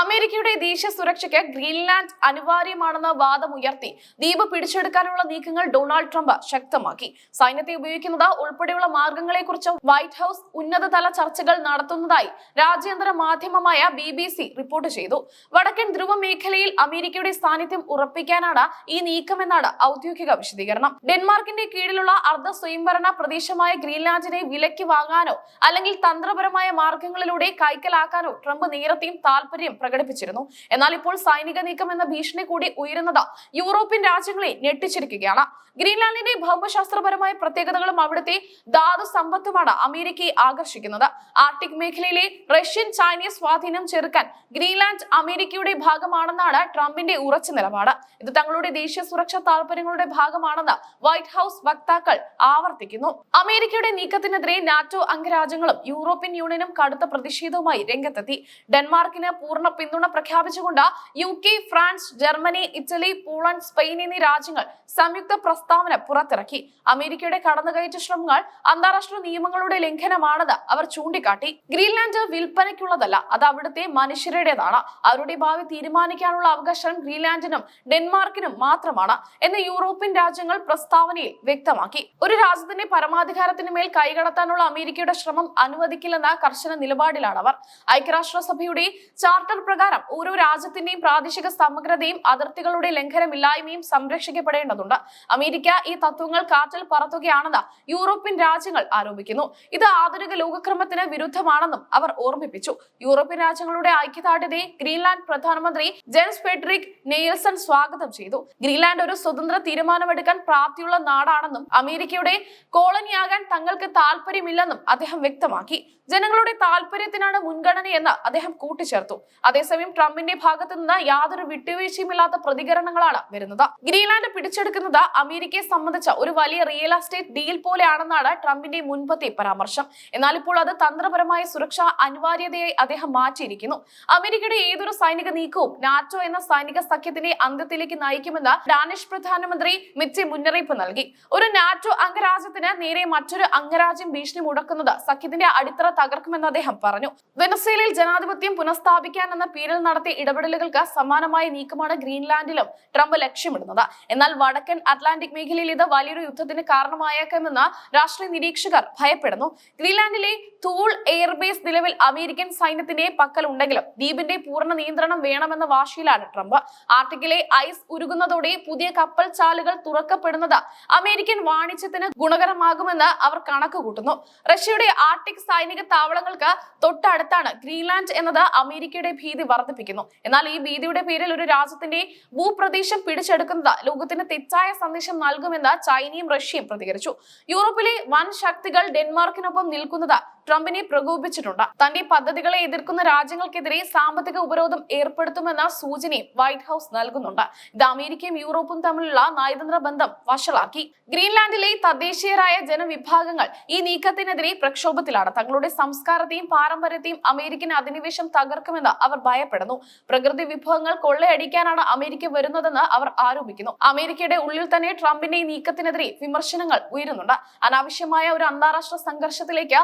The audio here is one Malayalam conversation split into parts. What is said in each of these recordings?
അമേരിക്കയുടെ ദേശീയ സുരക്ഷയ്ക്ക് ഗ്രീൻലാൻഡ് അനിവാര്യമാണെന്ന വാദമുയർത്തി ദ്വീപ് പിടിച്ചെടുക്കാനുള്ള നീക്കങ്ങൾ ഡൊണാൾഡ് ട്രംപ് ശക്തമാക്കി. സൈന്യത്തെ ഉപയോഗിക്കുന്നത് ഉൾപ്പെടെയുള്ള മാർഗങ്ങളെക്കുറിച്ച് വൈറ്റ് ഹൌസ് ഉന്നതതല ചർച്ചകൾ നടത്തുന്നതായി രാജ്യാന്തര മാധ്യമമായ ബി ബി സി റിപ്പോർട്ട് ചെയ്തു. വടക്കൻ ധ്രുവ മേഖലയിൽ അമേരിക്കയുടെ സാന്നിധ്യം ഉറപ്പിക്കാനാണ് ഈ നീക്കമെന്നാണ് ഔദ്യോഗിക വിശദീകരണം. ഡെൻമാർക്കിന്റെ കീഴിലുള്ള അർദ്ധ സ്വയംഭരണ പ്രദേശമായ ഗ്രീൻലാൻഡിനെ വിലയ്ക്ക് വാങ്ങാനോ അല്ലെങ്കിൽ തന്ത്രപരമായ മാർഗങ്ങളിലൂടെ കൈക്കലാക്കാനോ ട്രംപ് നേരത്തെയും താൽപര്യം പ്രകടിപ്പിച്ചിരുന്നു. എന്നാൽ ഇപ്പോൾ സൈനിക നീക്കം എന്ന ഭീഷണി കൂടി ഉയരുന്നത് യൂറോപ്യൻ രാജ്യങ്ങളെ ഞെട്ടിച്ചിരിക്കുകയാണ്. ഗ്രീൻലാൻഡിന്റെ ഭൗമശാസ്ത്രപരമായ പ്രത്യേകതകളും അവിടുത്തെ ധാതു സമ്പത്തുമാണ് അമേരിക്കയെ ആകർഷിക്കുന്നത്. ആർട്ടിക് മേഖലയിലെ റഷ്യൻ ചൈനീസ് സ്വാധീനം ചെറുക്കാൻ ഗ്രീൻലാൻഡ് അമേരിക്കയുടെ ഭാഗമാണെന്നാണ് ട്രംപിന്റെ ഉറച്ച നിലപാട്. ഇത് തങ്ങളുടെ ദേശീയ സുരക്ഷാ താൽപര്യങ്ങളുടെ ഭാഗമാണെന്ന് വൈറ്റ് ഹൌസ് വക്താക്കൾ ആവർത്തിക്കുന്നു. അമേരിക്കയുടെ നീക്കത്തിനെതിരെ നാറ്റോ അംഗരാജ്യങ്ങളും യൂറോപ്യൻ യൂണിയനും കടുത്ത പ്രതിഷേധവുമായി രംഗത്തെത്തി. ഡെൻമാർക്കിന് പൂർണ പിന്തുണ പ്രഖ്യാപിച്ചുകൊണ്ട് U K France Germany Italy Poland Spain എന്നീ രാജ്യങ്ങൾ സംയുക്ത പ്രസ്താവന പുറത്തിറക്കി. അമേരിക്കയുടെ കടന്നുകയറ്റ ശ്രമങ്ങൾ അന്താരാഷ്ട്ര നിയമങ്ങളുടെ ലംഘനമാണെന്ന് അവർ ചൂണ്ടിക്കാട്ടി. ഗ്രീൻലാൻഡ് വിൽപ്പനയ്ക്കുള്ളതല്ല അത് അവിടുത്തെ മനുഷ്യരുടേതാണ്. അവരുടെ ഭാവി തീരുമാനിക്കാനുള്ള അവകാശം ഗ്രീൻലാൻഡിനും ഡെൻമാർക്കിനും മാത്രമാണ് എന്ന് യൂറോപ്യൻ രാജ്യങ്ങൾ പ്രസ്താവനയിൽ വ്യക്തമാക്കി. ഒരു രാജ്യത്തിന്റെ പരമാധികാരത്തിന് മേൽ കൈകടത്താനുള്ള അമേരിക്കയുടെ ശ്രമം അനുവദിക്കില്ലെന്ന കർശന നിലപാടിലാണ് അവർ ഐക്യരാഷ്ട്രസഭയുടെ ചാർട്ടർ പ്രകാരം ഓരോ രാജ്യത്തിന്റെയും പ്രാദേശിക സമഗ്രതയും അതിർത്തികളുടെ ലംഘനമില്ലായ്മയും സംരക്ഷിക്കപ്പെടേണ്ടതുണ്ട്. അമേരിക്ക ഈ തത്വങ്ങൾ കാറ്റിൽ പറത്തുകയാണെന്ന് യൂറോപ്യൻ രാജ്യങ്ങൾ ആരോപിക്കുന്നു. ഇത് ആധുനിക ലോകക്രമത്തിന് വിരുദ്ധമാണെന്നും അവർ ഓർമ്മിപ്പിച്ചു. യൂറോപ്യൻ രാജ്യങ്ങളുടെ ഐക്യദാർഢ്യതയെ ഗ്രീൻലാൻഡ് പ്രധാനമന്ത്രി ജെൻസ് ഫെഡറിക് നെയിൽസൺ സ്വാഗതം ചെയ്തു. ഗ്രീൻലാൻഡ് ഒരു സ്വതന്ത്ര തീരുമാനമെടുക്കാൻ പ്രാപ്തിയുള്ള നാടാണെന്നും അമേരിക്കയുടെ കോളനിയാകാൻ തങ്ങൾക്ക് താല്പര്യമില്ലെന്നും അദ്ദേഹം വ്യക്തമാക്കി. ജനങ്ങളുടെ താല്പര്യത്തിനാണ് മുൻഗണനയെന്ന് അദ്ദേഹം കൂട്ടിച്ചേർത്തു. അതേസമയം ട്രംപിന്റെ ഭാഗത്തു നിന്ന് യാതൊരു വിട്ടുവീഴ്ചയുമില്ലാത്ത പ്രതികരണങ്ങളാണ് വരുന്നത്. ഗ്രീൻലാൻഡ് പിടിച്ചെടുക്കുന്നത് അമേരിക്കയെ സംബന്ധിച്ച ഒരു വലിയ റിയൽ എസ്റ്റേറ്റ് ഡീൽ പോലെയാണെന്നാണ് ട്രംപിന്റെ മുൻപത്തെ പരാമർശം. എന്നാൽ ഇപ്പോൾ അത് തന്ത്രപരമായ സുരക്ഷാ അനിവാര്യതയായി അദ്ദേഹം മാറ്റിയിരിക്കുന്നു. അമേരിക്കയുടെ ഏതൊരു സൈനിക നീക്കവും നാറ്റോ എന്ന സൈനിക സഖ്യത്തിന്റെ അന്ത്യത്തിലേക്ക് നയിക്കുമെന്ന് ഡാനിഷ് പ്രധാനമന്ത്രി മിറ്റി മുന്നറിയിപ്പ് നൽകി. ഒരു നാറ്റോ അംഗരാജ്യത്തിന് നേരെ മറ്റൊരു അംഗരാജ്യം ഭീഷണി മുടക്കുന്നത് സഖ്യത്തിന്റെ അടിത്തറ തകർക്കുമെന്ന് അദ്ദേഹം പറഞ്ഞു. വെനസ്വേലയിൽ ജനാധിപത്യം പുനഃസ്ഥാപിക്കാൻ എന്ന പേരിൽ നടത്തിയ ഇടപെടലുകൾക്ക് സമാനമായ നീക്കമാണ് ഗ്രീൻലാൻഡിലും ട്രംപ് ലക്ഷ്യമിടുന്നത്. എന്നാൽ വടക്കൻ അറ്റ്ലാന്റിക് മേഖലയിൽ ഇത് വലിയൊരു യുദ്ധത്തിന് കാരണമായേക്കാമെന്ന് രാഷ്ട്രീയ നിരീക്ഷകർ ഭയപ്പെടുന്നു. ഗ്രീൻലാൻഡിലെ തൂൾ എയർബേസ് നിലവിൽ അമേരിക്കൻ സൈന്യത്തിന്റെ പക്കലുണ്ടെങ്കിലും ദ്വീപിന്റെ പൂർണ നിയന്ത്രണം വേണമെന്ന വാശിയിലാണ് ട്രംപ്. ആർട്ടിക്കിലെ ഐസ് ഉരുകുന്നതോടെ പുതിയ കപ്പൽ ചാലുകൾ തുറക്കപ്പെടുന്നത് അമേരിക്കൻ വാണിജ്യത്തിന് ഗുണകരമാകുമെന്ന് അവർ കണക്ക് കൂട്ടുന്നു. റഷ്യയുടെ ആർട്ടിക് സൈനിക താവളങ്ങൾക്ക് തൊട്ടടുത്താണ് ഗ്രീൻലാൻഡ് എന്നത് അമേരിക്കയുടെ ഭീതി വർദ്ധിപ്പിക്കുന്നു. എന്നാൽ ഈ ഭീതിയുടെ പേരിൽ ഒരു രാജ്യത്തിന്റെ ഭൂപ്രദേശം പിടിച്ചെടുക്കുന്നത് ലോകത്തിന് തെറ്റായ സന്ദേശം നൽകുമെന്ന് ചൈനയും റഷ്യയും പ്രതികരിച്ചു. യൂറോപ്പിലെ വൻ ശക്തികൾ ഡെൻമാർക്കിനൊപ്പം നിൽക്കുന്നത് ട്രംപിനെ പ്രകോപിച്ചിട്ടുണ്ട് തന്റെ പദ്ധതികളെ എതിർക്കുന്ന രാജ്യങ്ങൾക്കെതിരെ സാമ്പത്തിക ഉപരോധം ഏർപ്പെടുത്തുമെന്ന സൂചനയും വൈറ്റ് ഹൌസ് നൽകുന്നുണ്ട്. ഇത് അമേരിക്കയും യൂറോപ്പും തമ്മിലുള്ള നയതന്ത്ര ബന്ധം വഷളാക്കി. ഗ്രീൻലാൻഡിലെ തദ്ദേശീയരായ ജനവിഭാഗങ്ങൾ ഈ നീക്കത്തിനെതിരെ പ്രക്ഷോഭത്തിലാണ്. തങ്ങളുടെ സംസ്കാരത്തെയും പാരമ്പര്യത്തെയും അമേരിക്കൻ അധിനിവേശം തകർക്കുമെന്ന് അവർ ഭയപ്പെടുന്നു. പ്രകൃതി വിഭവങ്ങൾ കൊള്ളയടിക്കാനാണ് അമേരിക്ക വരുന്നതെന്ന് അവർ ആരോപിക്കുന്നു. അമേരിക്കയുടെ ഉള്ളിൽ തന്നെ ട്രംപിന്റെ നീക്കത്തിനെതിരെ വിമർശനങ്ങൾ ഉയരുന്നുണ്ട്. അനാവശ്യമായ ഒരു അന്താരാഷ്ട്ര സംഘർഷത്തിലേക്ക്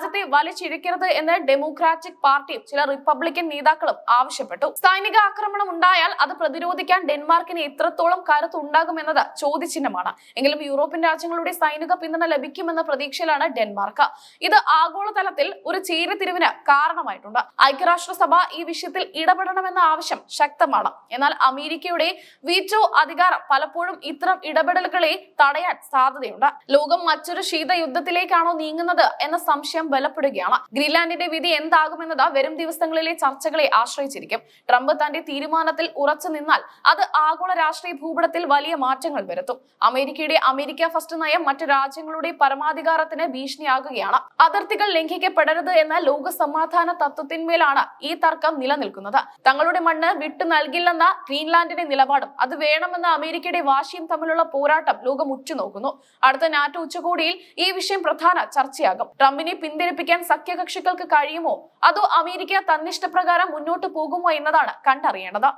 രാജ്യത്തെ വലിച്ചിഴക്കരുത് എന്ന് ഡെമോക്രാറ്റിക് പാർട്ടിയും ചില റിപ്പബ്ലിക്കൻ നേതാക്കളും ആവശ്യപ്പെട്ടു. സൈനിക ആക്രമണം ഉണ്ടായാൽ അത് പ്രതിരോധിക്കാൻ ഡെൻമാർക്കിന് എത്രത്തോളം കരുത്തുണ്ടാകുമെന്നത് ചോദ്യചിഹ്നമാണ്. എങ്കിലും യൂറോപ്യൻ രാജ്യങ്ങളുടെ സൈനിക പിന്തുണ ലഭിക്കുമെന്ന പ്രതീക്ഷയിലാണ് ഡെൻമാർക്ക്. ഇത് ആഗോളതലത്തിൽ ഒരു ചേരിതിരിവിന് കാരണമായിട്ടുണ്ട്. ഐക്യരാഷ്ട്രസഭ ഈ വിഷയത്തിൽ ഇടപെടണമെന്ന ആവശ്യം ശക്തമാണ്. എന്നാൽ അമേരിക്കയുടെ വീറ്റോ അധികാരം പലപ്പോഴും ഇത്തരം ഇടപെടലുകളെ തടയാൻ സാധ്യതയുണ്ട്. ലോകം മറ്റൊരു ശീതയുദ്ധത്തിലേക്കാണോ നീങ്ങുന്നത് എന്ന സംശയം ബലപ്പെടുകയാണ്. ഗ്രീൻലാൻഡിന്റെ വിധി എന്താകുമെന്നത് വരും ദിവസങ്ങളിലെ ചർച്ചകളെ ആശ്രയിച്ചിരിക്കും. ട്രംപ് തന്റെ തീരുമാനത്തിൽ ഉറച്ചു നിന്നാൽ അത് ആഗോള രാഷ്ട്രീയ ഭൂപടത്തിൽ വലിയ മാറ്റങ്ങൾ വരുത്തും. അമേരിക്കയുടെ അമേരിക്ക ഫസ്റ്റ് നയം മറ്റു രാജ്യങ്ങളുടെ പരമാധികാരത്തിന് ഭീഷണിയാകുകയാണ്. അതിർത്തികൾ ലംഘിക്കപ്പെടരുത് എന്ന ലോക സമാധാന തത്വത്തിന്മേലാണ് ഈ തർക്കം നിലനിൽക്കുന്നത്. തങ്ങളുടെ മണ്ണ് വിട്ടു നൽകില്ലെന്ന ഗ്രീൻലാൻഡിന്റെ നിലപാടും അത് വേണമെന്ന അമേരിക്കയുടെ വാശിയും തമ്മിലുള്ള പോരാട്ടം ലോകം ഉറ്റുനോക്കുന്നു. അടുത്ത നാറ്റോ ഉച്ചകോടിയിൽ ഈ വിഷയം പ്രധാന ചർച്ചയാകും. ട്രംപിനെ പിന്തിരിപ്പിക്കാൻ സഖ്യകക്ഷികൾക്ക് കഴിയുമോ? അതോ അമേരിക്ക തന്നിഷ്ടപ്രകാരം മുന്നോട്ട് പോകുമോ എന്നതാണ് കണ്ടറിയേണ്ടത്.